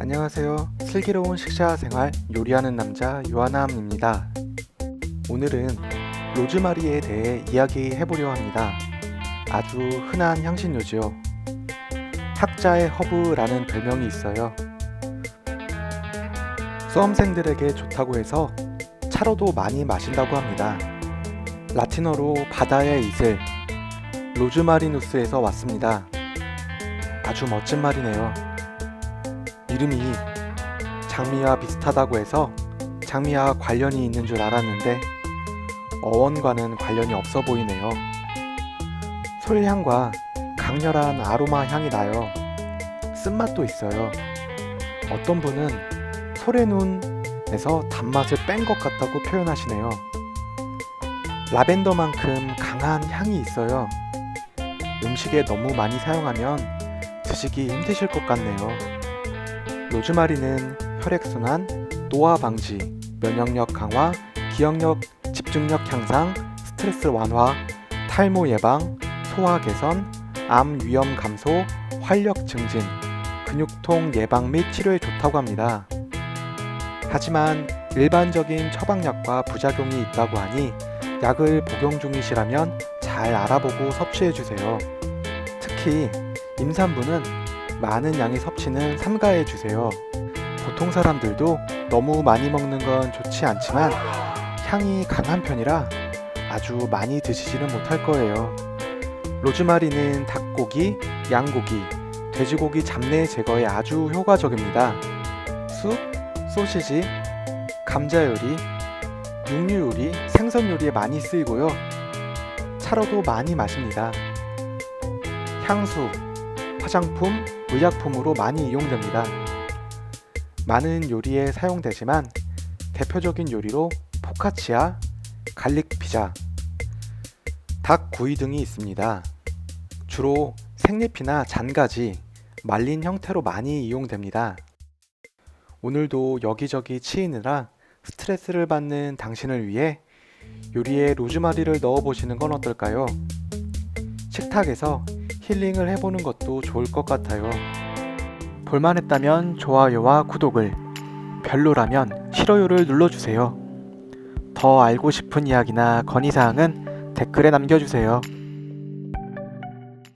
안녕하세요. 슬기로운 식사 생활 요리하는 남자 유아남입니다. 오늘은 로즈마리에 대해 이야기해 보려 합니다. 아주 흔한 향신료지요. 학자의 허브라는 별명이 있어요. 수험생들에게 좋다고 해서 차로도 많이 마신다고 합니다. 라틴어로 바다의 이슬, 로즈마리누스에서 왔습니다. 아주 멋진 말이네요. 이름이 장미와 비슷하다고 해서 장미와 관련이 있는 줄 알았는데 어원과는 관련이 없어 보이네요. 솔향과 강렬한 아로마 향이 나요. 쓴맛도 있어요. 어떤 분은 소래 눈 에서 단맛을 뺀 것 같다고 표현하시네요. 라벤더만큼 강한 향이 있어요. 음식에 너무 많이 사용하면 드시기 힘드실 것 같네요. 로즈마리는 혈액순환, 노화 방지, 면역력 강화, 기억력, 집중력 향상, 스트레스 완화, 탈모 예방, 소화 개선, 암 위험 감소, 활력 증진, 근육통 예방 및 치료에 좋다고 합니다. 하지만 일반적인 처방약과 부작용이 있다고 하니 약을 복용 중이시라면 잘 알아보고 섭취해 주세요. 특히 임산부는 많은 양의 섭취는 삼가해 주세요. 보통 사람들도 너무 많이 먹는 건 좋지 않지만 향이 강한 편이라 아주 많이 드시지는 못할 거예요. 로즈마리는 닭고기, 양고기, 돼지고기 잡내 제거에 아주 효과적입니다. 쑥, 소시지, 감자 요리, 육류 요리, 생선 요리에 많이 쓰이고요. 차로도 많이 마십니다. 향수, 화장품, 의약품으로 많이 이용됩니다. 많은 요리에 사용되지만 대표적인 요리로 포카치아, 갈릭 피자, 닭 구이 등이 있습니다. 주로 생잎이나 잔가지, 말린 형태로 많이 이용됩니다. 오늘도 여기저기 치이느라 스트레스를 받는 당신을 위해 요리에 로즈마리를 넣어 보시는 건 어떨까요? 식탁에서 힐링을 해보는 것도 좋을 것 같아요. 볼만했다면 좋아요와 구독을, 별로라면 싫어요를 눌러주세요. 더 알고 싶은 이야기나 건의사항은 댓글에 남겨주세요.